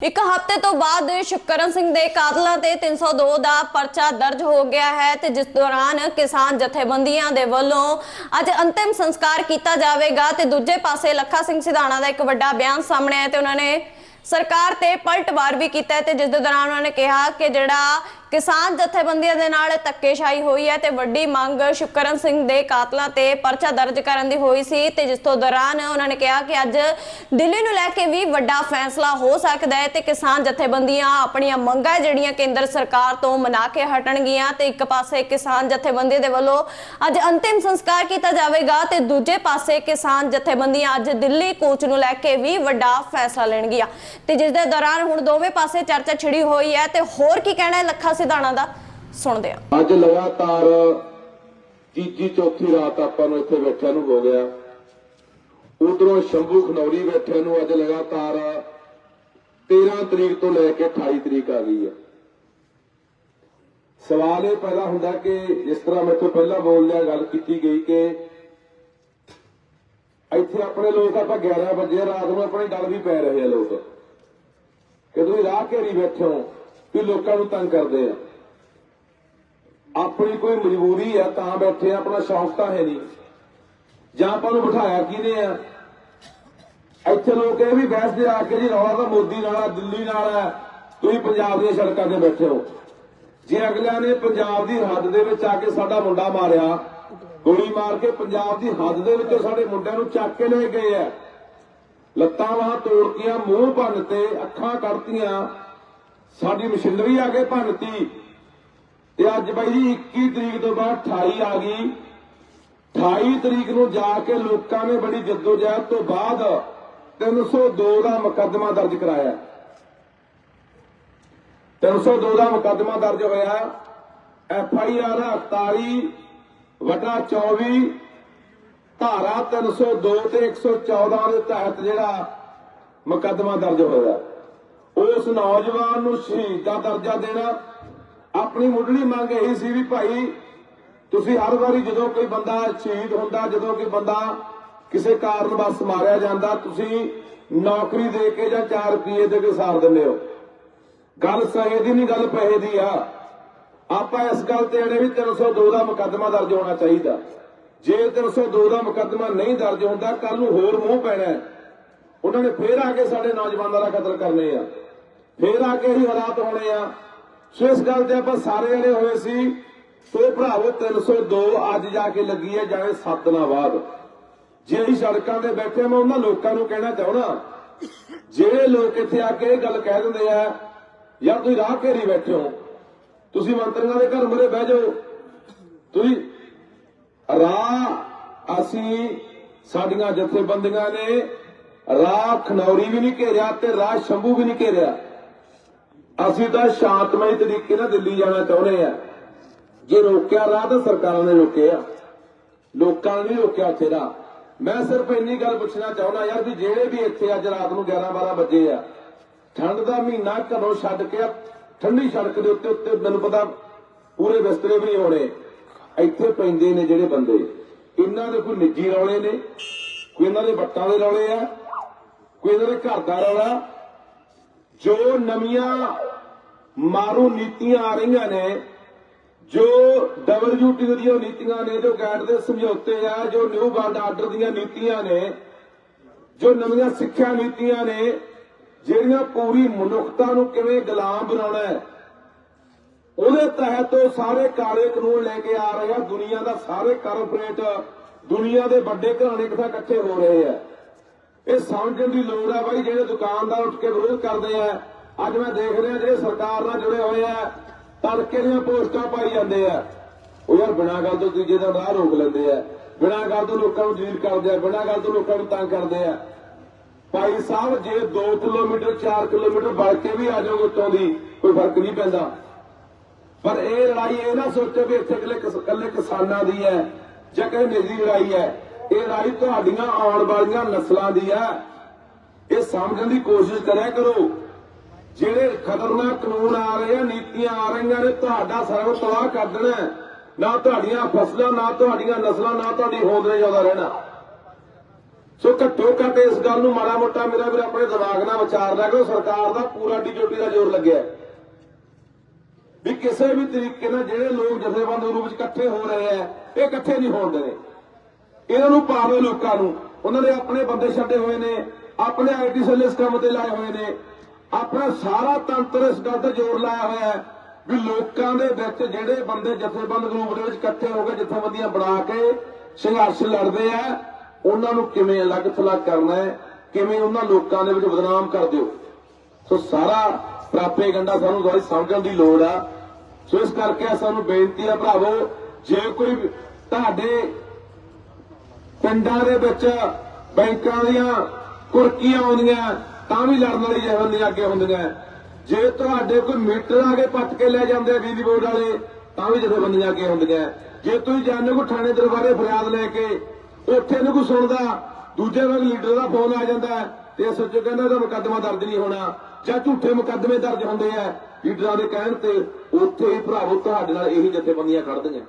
ਇੱਕ ਹਫ਼ਤੇ ਤੋਂ ਬਾਅਦ ਸ਼ੁਕਰਨ ਸਿੰਘ ਦੇ ਕਾਤਲਾਂ ਤੇ 302 ਦਾ ਪਰਚਾ ਦਰਜ ਹੋ ਗਿਆ ਹੈ ਤੇ ਜਿਸ ਦੌਰਾਨ ਕਿਸਾਨ ਜਥੇਬੰਦੀਆਂ ਦੇ ਵੱਲੋਂ ਅੱਜ ਅੰਤਿਮ ਸੰਸਕਾਰ ਕੀਤਾ ਜਾਵੇਗਾ ਤੇ ਦੂਜੇ ਪਾਸੇ ਲੱਖਾ ਸਿੰਘ ਸਿਧਾਣਾ ਦਾ ਇੱਕ ਵੱਡਾ ਬਿਆਨ ਸਾਹਮਣੇ ਆਇਆ ਤੇ ਉਹਨਾਂ ਨੇ ਸਰਕਾਰ ਤੇ ਪਲਟਵਾਰ ਵੀ ਕੀਤਾ ਤੇ ਜਿਸ ਦੇ ਦੌਰਾਨ ਉਹਨਾਂ ਨੇ ਕਿਹਾ ਕਿ ਜਿਹੜਾ ਕਿਸਾਨ ਜਥੇਬੰਦੀਆਂ ਦੇ ਨਾਲ ਧੱਕੇਸ਼ਾਹੀ ਹੋਈ ਹੈ ਤੇ ਵੱਡੀ ਮੰਗ ਸ਼ੁਕਰਨ ਸਿੰਘ ਦੇ ਕਾਤਲਾਂ ਤੇ ਪਰਚਾ ਦਰਜ ਕਰਨ ਦੀ ਹੋਈ ਸੀ ਤੇ ਜਿਸ ਤੋਂ ਦੌਰਾਨ ਉਹਨਾਂ ਨੇ ਕਿਹਾ ਕਿ ਅੱਜ ਦਿੱਲੀ ਨੂੰ ਲੈ ਕੇ ਵੀ ਵੱਡਾ ਫੈਸਲਾ ਹੋ ਸਕਦਾ ਹੈ ਤੇ ਕਿਸਾਨ ਜਥੇਬੰਦੀਆਂ ਆਪਣੀਆਂ ਮੰਗਾਂ ਜਿਹੜੀਆਂ ਕੇਂਦਰ ਸਰਕਾਰ ਤੋਂ ਮਨਾ ਕੇ ਹਟਣਗੀਆਂ ਤੇ ਇੱਕ ਪਾਸੇ ਕਿਸਾਨ ਜਥੇਬੰਦੀ ਦੇ ਵੱਲੋਂ ਅੱਜ ਅੰਤਿਮ ਸੰਸਕਾਰ ਕੀਤਾ ਜਾਵੇਗਾ ਤੇ ਦੂਜੇ ਪਾਸੇ ਕਿਸਾਨ ਜਥੇਬੰਦੀਆਂ ਅੱਜ ਦਿੱਲੀ ਕੋਚ ਨੂੰ ਲੈ ਕੇ ਵੀ ਵੱਡਾ ਫੈਸਲਾ ਲੈਣਗੀਆਂ। ਤੇ ਜਿਸ ਦੇ ਦੌਰਾਨ ਹੁਣ ਦੋਵੇਂ ਪਾਸੇ ਚਰਚਾ ਛਿੜੀ ਹੋਈ ਹੈ ਤੇ ਹੋਰ ਕੀ ਕਹਿਣਾ ਹੈ? ਲੱਖਾ ਸਿਧਾਣਾ ਦਾ ਸੁਣਦੇ ਹਾਂ। ਅੱਜ ਲਗਾਤਾਰ ਤੀਜੀ ਚੌਥੀ ਰਾਤ ਆਪਾਂ ਨੂੰ ਇੱਥੇ ਬੈਠਿਆਂ ਨੂੰ ਹੋ ਗਿਆ। ਉਧਰੋਂ ਸ਼ੰਭੂ ਖਨੌਰੀ ਬੈਠਿਆਂ ਨੂੰ ਅੱਜ ਲਗਾਤਾਰ 13 ਤਰੀਕ ਤੋਂ ਲੈ ਕੇ 28 ਤਰੀਕ ਆ ਗਈ ਹੈ। ਸਵਾਲ ਇਹ ਪੈਦਾ ਹੁੰਦਾ ਕਿ ਜਿਸ ਤਰ੍ਹਾਂ ਮੈਂ ਤੋਂ ਪਹਿਲਾਂ ਬੋਲ ਲਿਆ, ਗੱਲ ਕੀਤੀ ਗਈ ਕਿ ਇੱਥੇ ਆਪਣੇ ਲੋਕ ਆਪਾਂ 11 ਵਜੇ ਰਾਤ ਨੂੰ ਆਪਣੇ ਡਰ ਵੀ ਪੈ ਰਹੇ ਆ ਲੋਕ। ਕਿ ਤੁਸੀਂ ਰਾਹ ਘੇਰੀ ਬੈਠੇ ਹੋ। ਕਿ ਲੋਕਾਂ ਨੂੰ ਤੰਗ ਕਰਦੇ ਆ। ਆਪਣੀ ਕੋਈ ਮਜਬੂਰੀ ਆ, ਤਾਂ ਬੈਠੇ ਆ, ਆਪਣਾ ਸ਼ੌਂਕ ਤਾਂ ਹੈ ਨਹੀਂ। ਜਾਂ ਆਪਾਂ ਨੂੰ ਬਿਠਾਇਆ ਕਿਹਨੇ ਆ? ਇੱਥੇ ਲੋਕ ਇਹ ਵੀ ਬਹਿਸਦੇ ਆ ਕੇ ਜੀ ਰੌਲਾ ਤਾਂ ਮੋਦੀ ਨਾਲ ਆ, ਦਿੱਲੀ ਨਾਲ ਆ। ਤੁਸੀਂ ਪੰਜਾਬ ਦੀਆਂ ਸੜਕਾਂ ਤੇ ਬੈਠੇ ਹੋ। ਜੇ ਅਗਲਿਆਂ ਨੇ ਪੰਜਾਬ ਦੀ ਹੱਦ ਦੇ ਵਿੱਚ ਆ ਕੇ ਸਾਡਾ ਮੁੰਡਾ ਮਾਰਿਆ, ਗੋਲੀ ਮਾਰ ਕੇ ਪੰਜਾਬ ਦੀ ਹੱਦ ਦੇ ਵਿੱਚੋਂ ਸਾਡੇ ਮੁੰਡਿਆਂ ਨੂੰ ਚੱਕ ਕੇ ਲੈ ਗਏ ਆ। ਲੱਤਾਂ ਵਾਹ ਤੋੜਤੀਆਂ, ਮੂੰਹ ਭੰਨਤੇ ਅੱਖਾਂ ਕੱਢਤੀਆਂ। ਸਾਡੀ ਮਸ਼ੀਨਰੀ ਆ ਕੇ ਭੰਨਤੀ। ਤੇ ਅੱਜ ਬਾਈ ਜੀ 21 ਤਰੀਕ ਤੋਂ ਬਾਅਦ 28 ਆ ਗਈ। 28 ਤਰੀਕ ਨੂੰ ਜਾ ਕੇ ਲੋਕਾਂ ਨੇ ਬੜੀ ਜਦੋਜਹਿਦ ਤੋਂ ਬਾਅਦ 302 ਦਾ ਮੁਕੱਦਮਾ ਦਰਜ ਕਰਾਇਆ। 302 ਦਾ ਮੁਕੱਦਮਾ ਦਰਜ ਹੋਇਆ। ਐਫ ਆਈ ਆਰ 48 ਵਟਾ 24 ਧਾਰਾ 302 ਤੇ 114 ਦੇ ਤਹਿਤ ਜਿਹੜਾ ਮੁਕੱਦਮਾ ਦਰਜ ਹੋਇਆ। ਉਸ ਨੌਜਵਾਨ ਨੂੰ ਸ਼ਹੀਦ ਦਾ ਦਰਜਾ ਦੇਣਾ। ਆਪਣੀ ਮੁੱਢਲੀ ਮੰਗ ਇਹੀ ਸੀ ਵੀ ਭਾਈ, ਤੁਸੀਂ ਹਰ ਵਾਰੀ ਜਦੋਂ ਕੋਈ ਬੰਦਾ ਸ਼ਹੀਦ ਹੁੰਦਾ, ਜਦੋਂ ਕੋਈ ਬੰਦਾ ਕਿਸੇ ਕਾਰਨ ਬਸ ਮਾਰਿਆ ਜਾਂਦਾ, ਤੁਸੀਂ ਨੌਕਰੀ ਦੇ ਕੇ ਜਾਂ 4 ਰੁਪਏ ਦੇ ਕੇ ਸਾਰ ਦਿੰਦੇ ਹੋ। ਗੱਲ ਸਹੀ ਦੀ ਨਹੀਂ, ਗੱਲ ਪੈਸੇ ਦੀ ਆ। ਆਪਾਂ ਇਸ ਗੱਲ ਤੇ ਜਿਹੜੇ ਵੀ 302 ਦਾ ਮੁਕੱਦਮਾ ਦਰਜ ਹੋਣਾ ਚਾਹੀਦਾ। ਜੇ 302 ਦਾ ਮੁਕੱਦਮਾ ਨਹੀਂ ਦਰਜ ਹੁੰਦਾ ਕੱਲ ਨੂੰ ਹੋਰ ਮੂੰਹ ਪੈਣਾ ਉਹਨਾਂ ਨੇ ਫੇਰ ਆ ਕੇ ਸਾਡੇ ਨੌਜਵਾਨਾਂ ਦਾ ਕਤਲ ਕਰਨੇ ਆ। ਫੇਰ ਆ ਕੇ ਹੀ ਹਾਲਾਤ ਹੋਣੇ ਆ? ਸੋ ਇਸ ਗੱਲ ਤੇ ਆਪਾਂ ਸਾਰੇ ਜਣੇ ਹੋਏ ਸੀ। ਤੇ ਭਰਾਵੋ 302 ਅੱਜ ਜਾ ਕੇ ਲੱਗੀ ਹੈ ਜਾਣੇ 7 ਦਿਨਾਂ ਬਾਅਦ। ਜੇ ਅਸੀਂ ਸੜਕਾਂ ਤੇ ਬੈਠੇ ਮੈਂ ਉਹਨਾਂ ਲੋਕਾਂ ਨੂੰ ਕਹਿਣਾ ਚਾਹਣਾ ਜਿਹੜੇ ਲੋਕ ਇੱਥੇ ਆ ਕੇ ਇਹ ਗੱਲ ਕਹਿ ਦਿੰਦੇ ਆ, ਯਾਰ ਤੁਸੀਂ ਰਾਹ ਘੇਰੀ ਬੈਠੇ ਹੋ। ਤੁਸੀਂ ਮੰਤਰੀਆਂ ਦੇ ਘਰ ਮਰੇ ਬਹਿ ਜਾਓ। ਤੁਸੀਂ ਰਾਹ ਅਸੀਂ ਸਾਡੀਆਂ ਜਥੇਬੰਦੀਆਂ ਨੇ ਰਾਹ ਖਨੌਰੀ ਵੀ ਨਹੀਂ ਘੇਰਿਆ ਤੇ ਰਾਹ ਸ਼ੰਭੂ ਵੀ ਨਹੀਂ ਘੇਰਿਆ। ਅਸੀਂ ਤਾਂ ਸ਼ਾਂਤਮਈ ਤਰੀਕੇ ਨਾਲ ਦਿੱਲੀ ਜਾਣਾ ਚਾਹੁੰਦੇ ਆ। ਜੇ ਰੋਕਿਆ ਰਾਹ ਤਾਂ ਸਰਕਾਰਾਂ ਨੇ ਰੋਕਿਆ। ਲੋਕਾਂ ਨੇ ਰੋਕਿਆ ਉੱਥੇ ਰਾਹ ਮੈਂ ਸਿਰਫ ਇੰਨੀ ਗੱਲ ਪੁੱਛਣਾ ਚਾਹੁੰਦਾ ਯਾਰ ਵੀ ਜਿਹੜੇ ਵੀ ਇੱਥੇ ਅੱਜ ਰਾਤ ਨੂੰ 11 12 ਵਜੇ ਆ, ਠੰਡ ਦਾ ਮਹੀਨਾ ਘਰੋਂ ਛੱਡ ਕੇ ਠੰਡੀ ਸੜਕ ਦੇ ਉੱਤੇ ਉੱਤੇ ਮੈਨੂੰ ਪਤਾ ਪੂਰੇ ਬਿਸਤਰੇ ਵੀ ਨਹੀਂ ਹੋਣੇ। ਇੱਥੇ ਪੈਂਦੇ ਨੇ ਜਿਹੜੇ ਬੰਦੇ। ਇਹਨਾਂ ਦੇ ਕੋਈ ਨਿੱਜੀ ਰੌਲੇ ਨੇ, ਕੋਈ ਇਹਨਾਂ ਦੇ ਵੱਟਾਂ ਦੇ ਰੌਲੇ ਆ, ਕੋਈ ਇਹਨਾਂ ਦੇ ਘਰ ਦਾ ਰੌਲਾ। ਜੋ ਨਵੀਆਂ ਮਾਰੂ ਨੀਤੀਆਂ ਆ ਰਹੀਆਂ ਨੇ, ਜੋ ਡਬਲਯੂਟੀਓ ਦੀਆਂ ਨੀਤੀਆਂ ਨੇ, ਜੋ ਗੈਟ ਦੇ ਸਮਝੌਤੇ ਆ, ਜੋ ਨਿਊ ਵਰਲਡ ਆਰਡਰ ਦੀਆਂ ਨੀਤੀਆਂ ਨੇ, ਜੋ ਨਵੀਆਂ ਸਿੱਖਿਆ ਨੀਤੀਆਂ ਨੇ, ਜਿਹੜੀਆਂ ਪੂਰੀ ਮਨੁੱਖਤਾ ਨੂੰ ਕਿਵੇਂ ਗੁਲਾਮ ਬਣਾਉਣਾ ਹੈ, ਉਹਦੇ ਤਹਿਤ ਉਹ ਸਾਰੇ ਕਾਲੇ ਕਾਨੂੰਨ ਲੈ ਕੇ ਆ ਰਹੇ ਆ, ਦੁਨੀਆ ਦਾ ਸਾਰੇ ਕਾਰਪੋਰੇਟ ਦੁਨੀਆ ਦੇ ਵੱਡੇ ਘਰਾਣੇ ਇਕੱਠਾ ਇਕੱਠੇ ਹੋ ਰਹੇ ਆ। ਇਹ ਸਮਝਣ ਦੀ ਲੋੜ ਆ ਬਾਈ, ਜਿਹੜੇ ਦੁਕਾਨਦਾਰ ਉੱਠ ਕੇ ਵਿਰੋਧ ਕਰਦੇ ਆ ਅੱਜ ਮੈਂ ਦੇਖ ਰਿਹਾ ਜਿਹੜੇ ਸਰਕਾਰ ਨਾਲ ਜੁੜੇ ਹੋਏ ਆ, ਤੜਕੇ ਦੀਆਂ ਪੋਸਟਾਂ ਪਾਈ ਜਾਂਦੇ ਆ। ਉਹ ਯਾਰ ਬਿਨਾਂ ਗੱਲ ਤੋਂ ਦੂਜੇ ਦਾ ਰਾਹ ਰੋਕ ਲੈਂਦੇ ਆ। ਬਿਨਾਂ ਗੱਲ ਤੋਂ ਲੋਕਾਂ ਨੂੰ ਜਲੀਲ ਕਰਦੇ ਆ, ਬਿਨਾਂ ਗੱਲ ਤੋਂ ਲੋਕਾਂ ਨੂੰ ਤੰਗ ਕਰਦੇ ਆ। ਭਾਈ ਸਾਹਿਬ, ਜੇ 2 ਕਿਲੋਮੀਟਰ 4 ਕਿਲੋਮੀਟਰ ਵੜ ਕੇ ਵੀ ਆ ਜਾਓਗੇ ਉੱਤੋਂ ਦੀ, ਕੋਈ ਫ਼ਰਕ ਨਹੀਂ ਪੈਂਦਾ। ਪਰ ਇਹ ਲੜਾਈ ਇਹ ਨਾ ਸੋਚੋ ਵੀ ਇੱਥੇ ਇਕੱਲੇ ਇਕੱਲੇ ਕਿਸਾਨਾਂ ਦੀ ਹੈ, ਜਾਂ ਕਿਸੇ ਨਿੱਜੀ ਲੜਾਈ ਹੈ। ਇਹ ਲੜਾਈ ਤੁਹਾਡੀਆਂ ਆਉਣ ਵਾਲੀਆਂ ਨਸਲਾਂ ਦੀ ਹੈ। ਇਹ ਸਮਝਣ ਦੀ ਕੋਸ਼ਿਸ਼ ਕਰਿਆ ਕਰੋ। ਜਿਹੜੇ ਖਤਰਨਾਕ ਕਾਨੂੰਨ ਆ ਰਹੇ ਆ, ਨੀਤੀਆਂ ਆ ਰਹੀਆਂ ਨੇ, ਤੁਹਾਡਾ ਸਰਵ ਤਬਾਹ ਕਰ ਦੇਣਾ ਨਾ ਤੁਹਾਡੀਆਂ ਫਸਲਾਂ, ਨਾ ਤੁਹਾਡੀਆਂ ਨਸਲਾਂ, ਨਾ ਤੁਹਾਡੀ ਹੋਂਦ ਨੇ ਜ਼ਿਆਦਾ ਰਹਿਣਾ। ਸੋ ਘੱਟੋ ਘੱਟ ਇਸ ਗੱਲ ਨੂੰ ਮਾੜਾ ਮੋਟਾ ਮੇਰਾ ਵੀਰ ਆਪਣੇ ਦਿਮਾਗ ਨਾਲ ਵਿਚਾਰਦਾ ਕਿ ਸਰਕਾਰ ਦਾ ਪੂਰਾ ਡੀਜੋਟੀ ਦਾ ਜ਼ੋਰ ਲੱਗਿਆ ਵੀ ਕਿਸੇ ਵੀ ਤਰੀਕੇ ਨਾਲ ਜਿਹੜੇ ਲੋਕ ਜਥੇਬੰਦ ਰੂਪ ਵਿੱਚ ਇਕੱਠੇ ਹੋ ਰਹੇ ਆ, ਇਹ ਇਕੱਠੇ ਨਹੀਂ ਹੋਣ ਦੇਣੇ। ਇਹਨਾਂ ਨੂੰ ਪਾਵੇ ਲੋਕਾਂ ਨੂੰ। ਉਹਨਾਂ ਦੇ ਆਪਣੇ ਬੰਦੇ ਛੱਡੇ ਹੋਏ ਨੇ, ਆਪਣੇ ਆਈਟੀ ਸੈੱਲ ਇਸ ਕੰਮ ਤੇ ਲਾਏ ਹੋਏ ਨੇ। ਆਪਣਾ ਸਾਰਾ ਤੰਤਰ ਇਸ ਗੱਲ ਤੇ ਜ਼ੋਰ ਲਾਇਆ ਹੋਇਆ ਹੈ ਵੀ ਲੋਕਾਂ ਦੇ ਵਿੱਚ ਜਿਹੜੇ ਬੰਦੇ ਜਥੇਬੰਦ ਗਰੁੱਪ ਦੇ ਵਿੱਚ ਇਕੱਠੇ ਹੋ ਕੇ ਜਥੇਬੰਦੀਆਂ ਬਣਾ ਕੇ ਸੰਘਰਸ਼ ਲੜਦੇ ਆ, ਉਹਨਾਂ ਨੂੰ ਕਿਵੇਂ ਅਲੱਗ ਥਲੱਗ ਕਰਨਾ ਹੈ, ਕਿਵੇਂ ਉਹਨਾਂ ਲੋਕਾਂ ਦੇ ਵਿੱਚ ਬਦਨਾਮ ਕਰ ਦਿਓ। ਸੋ ਸਾਰਾ ਪ੍ਰਾਪੇ ਗੰਡਾ ਸਾਨੂੰ ਦੁਆਰੀ ਸਮਝਣ ਦੀ ਲੋੜ ਆ। ਸੋ ਇਸ ਕਰਕੇ ਸਾਨੂੰ ਬੇਨਤੀ ਆ ਭਰਾਵੋ, ਜੇ ਕੋਈ ਤੁਹਾਡੇ ਪਿੰਡਾਂ ਦੇ ਵਿੱਚ ਬੈਂਕਾਂ ਦੀਆਂ ਕੁਰਕੀਆਂ ਆਉਂਦੀਆਂ ਤਾਂ ਵੀ ਲੜਨ ਵਾਲੀ ਜਥੇਬੰਦੀਆਂ ਅੱਗੇ ਹੁੰਦੀਆਂ। ਜੇ ਤੁਹਾਡੇ ਕੋਈ ਮੀਟਰ ਆ ਕੇ ਪੱਟ ਕੇ ਲੈ ਜਾਂਦੇ ਆ ਬਿਜਲੀ ਬੋਰਡ ਵਾਲੇ, ਤਾਂ ਵੀ ਜਥੇਬੰਦੀਆਂ ਅੱਗੇ ਹੁੰਦੀਆਂ। ਜੇ ਤੁਸੀਂ ਜਾਣੋ ਕੋ ਥਾਣੇ ਦਰਬਾਰੇ ਫਰਿਆਦ ਲੈ ਕੇ ਉੱਥੇ ਨੂੰ ਕੋਈ ਸੁਣਦਾ, ਦੂਜੇ ਵਾਰ ਲੀਡਰ ਦਾ ਫੋਨ ਆ ਜਾਂਦਾ ਤੇ ਸੱਚੋ ਕਹਿੰਦਾ ਇਹਦਾ ਮੁਕੱਦਮਾ ਦਰਜ ਨਹੀਂ ਹੋਣਾ ਜਾਂ ਝੂਠੇ ਮੁਕੱਦਮੇ ਦਰਜ ਹੁੰਦੇ ਆ। ਲੀਡਰਾਂ ਦੇ ਕਹਿਣ ਤੇ ਉੱਥੇ ਹੀ ਭਰਾਵੋ ਤੁਹਾਡੇ ਨਾਲ ਇਹੀ ਜਥੇਬੰਦੀਆਂ ਖੜਦੀਆਂ